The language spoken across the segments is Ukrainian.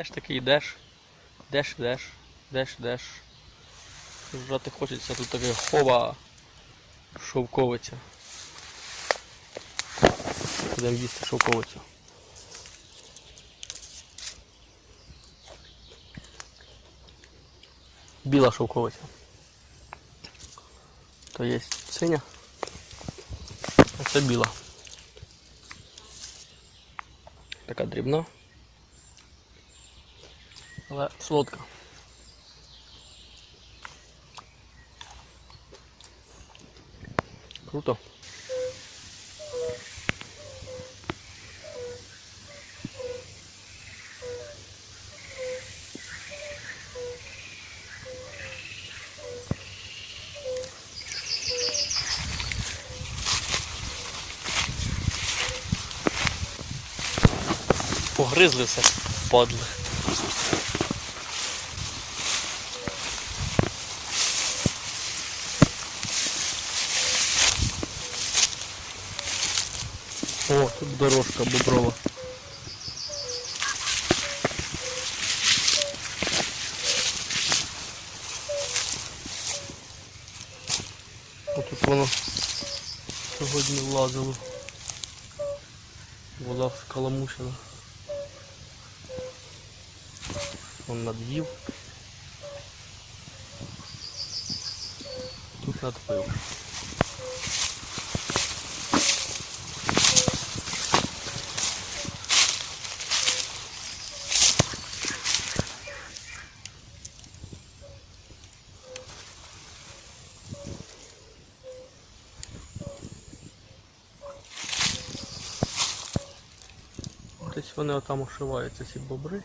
Де ж таки йдеш? Йдеш, йдеш, йдеш, йдеш. Жати хочеться, тут таке хова шовковиця. Будемо їсти шовковицю. Біла шовковиця. То є синя, а це біла. Така дрібна. Але солодка. Круто. Погризли все, падли. О, тут дорожка боброва. Отут воно сьогодні влазило. Вода скаламучена. Он над'їв. Тут надпив. Десь вони отам ошиваються, ці бобри.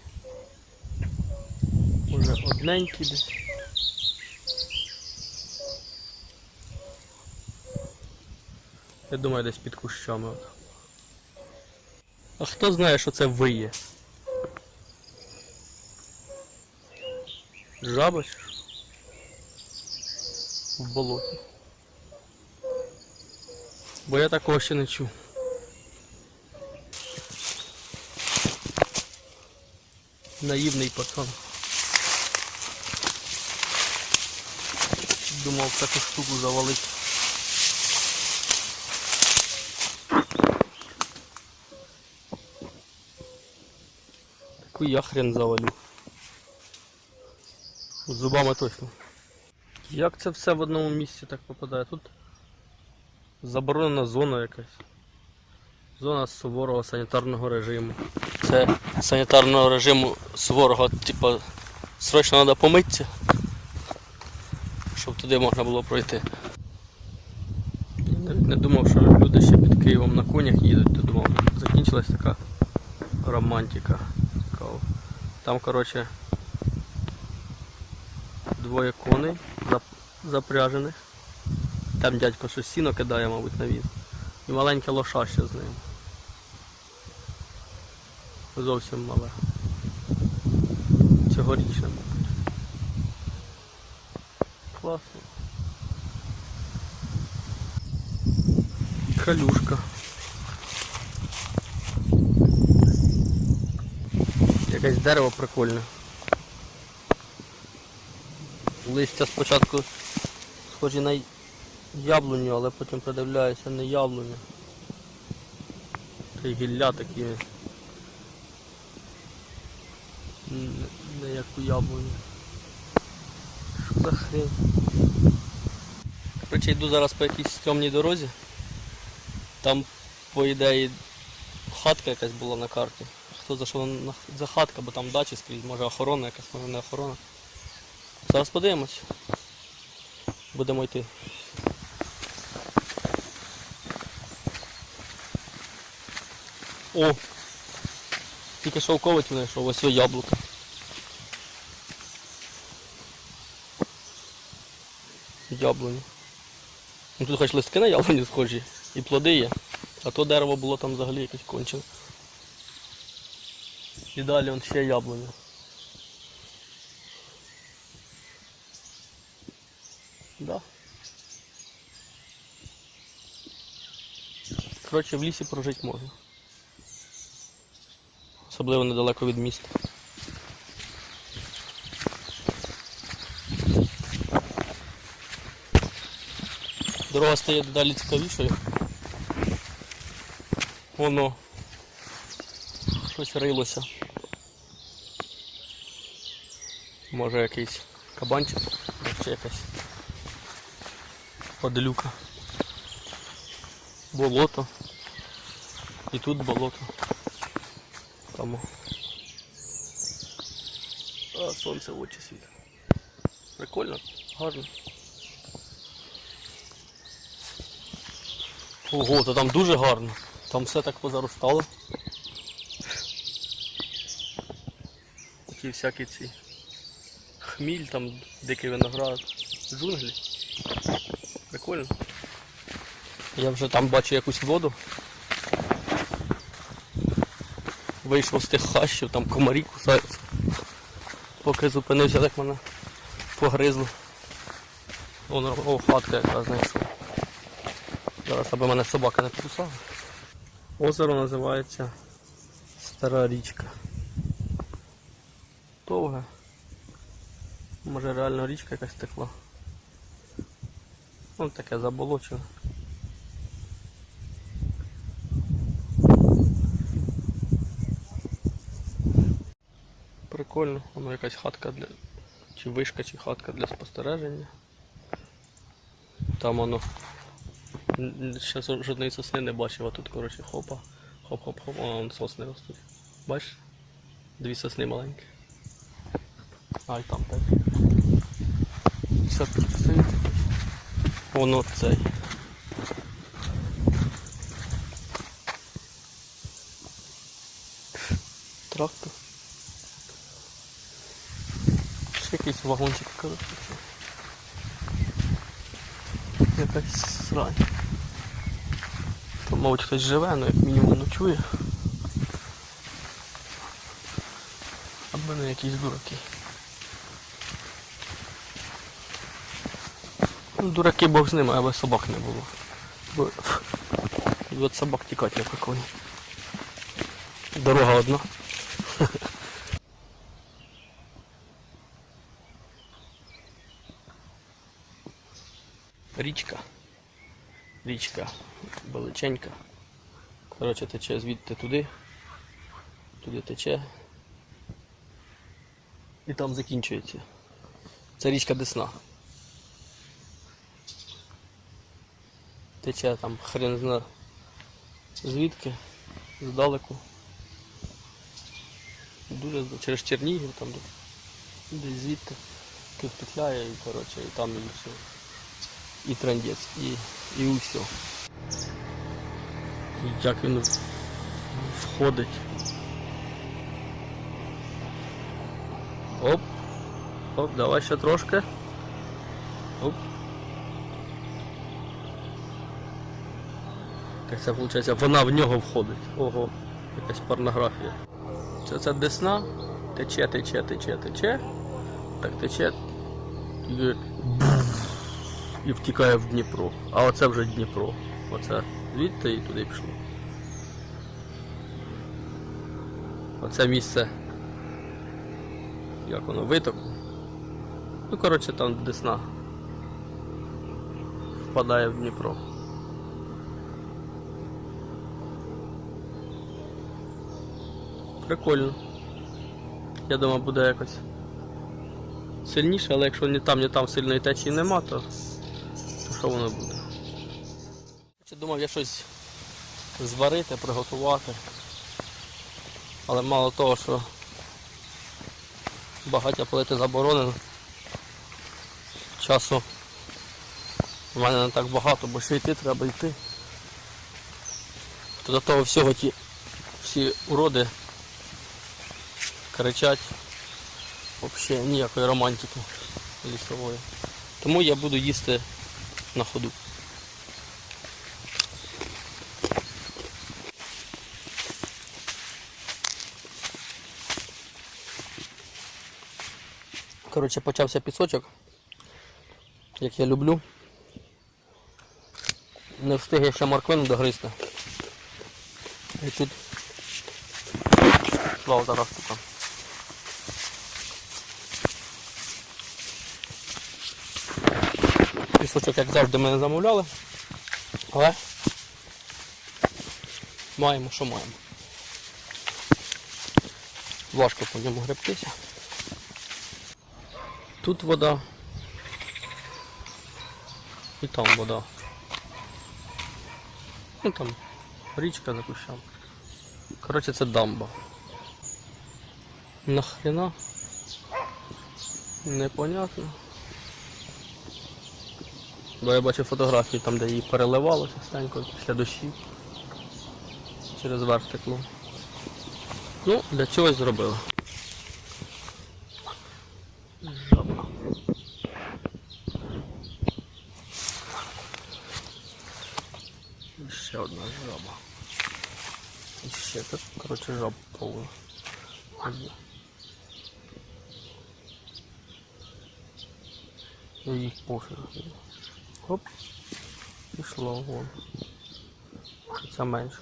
Уже одненькі десь. Я думаю, десь під кущами. От. А хто знає, що це виє? Жаба чи? В болоті. Бо я такого ще не чув. Наївний пацан. Думав таку штуку завалить. Таку я хрен завалю. Зубами точно. Як це все в одному місці так попадає? Тут заборонена зона якась. Зона суворого санітарного режиму. Це санітарного режиму суворого, типу, срочно треба помитися, щоб туди можна було пройти. Навіть не думав, що люди ще під Києвом на конях їдуть, то думав, закінчилась така романтика. Там, коротше, двоє коней запряжених. Там дядько щось сіно кидає, мабуть, на віз. І маленька лоша ще з ним. Зовсім мале. Цьогорічне, мабуть. Класно. Калюшка. Якесь дерево прикольне. Листя спочатку схожі на яблуню, але потім придивляюся не яблуня. Та й гілля такі. Не, не як у яблуні. Що за хрень? Коротше, йду зараз по якійсь темній дорозі. Там, по ідеї, хатка якась була на карті. Хто за що за хатка, бо там дачі скрізь, може охорона якась, може не охорона. Зараз подивимось. Будемо йти. О! Тільки шовковицю знайшов, ось його яблуко. Яблуні. Ну тут хоч листки на яблуні схожі і плоди є. А то дерево було там взагалі якесь кончене. І далі он ще яблуня. Да. Коротше, в лісі прожити можна. Особливо недалеко від міста. Дорога стає дедалі цікавішою. Воно щось рилося. Може якийсь кабанчик, чи якась подлюка. Болото. І тут болото. Тому. А сонце в очі світить. Прикольно, гарно. Ого, то там дуже гарно. Там все так позаростало. Ті всякі ці хміль, там дикий виноград, джунглі. Прикольно. Я вже там бачу якусь воду. Вийшов з тих хащів, там комарі кусаються. Поки зупинився, так мене погризло. Вон, о, хатка яка знайшов. Зараз аби мене собака не покусала. Озеро називається Стара річка. Довге. Може реально річка якась текла. Вон таке заболочене. Прикольно, воно якась хатка для. Чи вишка, чи хатка для спостереження. Там воно. Ще жодної сосни не бачив, а тут, коротше, хопа. Хоп-хоп-хоп, а вон сосни ростуть. Бачиш? Дві сосни маленькі. А, і там теж. Все стоїть. Воно цей. Трактор. Ще якийсь вагончик, коротше. Якась срань. Там, мабуть, хтось живе, ну як мінімум ночує. Або не якісь дураки. Ну, дураки Бог з ними, аби собак не було. Бо від собак тікати не прикольно. Дорога одна. Річка. Річка величенька. Коротше, тече звідти туди. Туди тече. І там закінчується. Це річка Десна. Тече там хрен зна звідки, здалеку. Дуже через Чернігів там десь- звідти. Петляє і коротше, і там і все. І трендець, і, і усе. Як він входить. Оп. Оп, давай ще трошки. Оп. Так це виходить, вона в нього входить. Ого, якась порнографія. Це це десна, тече, тече, тече, тече. Так тече. І, і втікає в Дніпро. А оце вже Дніпро. Оце звідти і туди пішло. Оце місце. Як воно, витоку. Ну, коротше, там Десна впадає в Дніпро. Прикольно. Я думаю, буде якось сильніше, але якщо ні там, ні там сильної течії нема, то, що буде? Думав я щось зварити, приготувати. Але мало того, що багаття палити заборонено. Часу в мене не так багато, бо ще йти треба йти. То до того всього ті всі уроди кричать. Взагалі ніякої романтики лісової. Тому я буду їсти на ходу. Коротше, почався пісочок, як я люблю. Не встиг я ще морквину догризти. І тут Слава зараз тут. Пісочок, як завжди, мене замовляли. Але маємо, що маємо. Важко по ньому гребтися. Тут вода. І там вода. Ну там річка за кущами. Коротше, це дамба. Нахрена? Непонятно. Бо я бачив фотографії там, де її переливало частенько після дощів. Через верх. Ну, для чогось зробили. Жаба. Ще одна жаба. І ще тут, коротше, жаб повно. Їх пофіг. Хоп. Пішло вон. Це менше.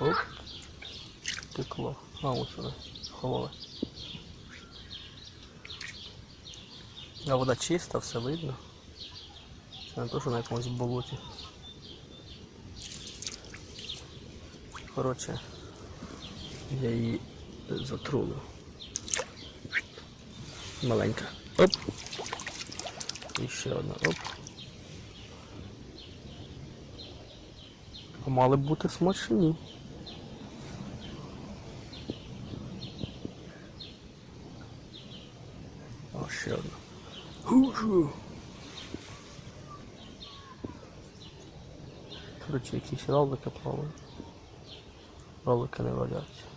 Оп. Текло. А ось сюди. Сховалось. А вода чиста, все видно. Це не то, що на якомусь болоті. Коротше, я її затрулив. Маленька. Оп. І ще одна. Оп. Мали б бути смачні. О, ще одна. Гушу. Коротше, якісь ролики плавають. Ролики не валяться.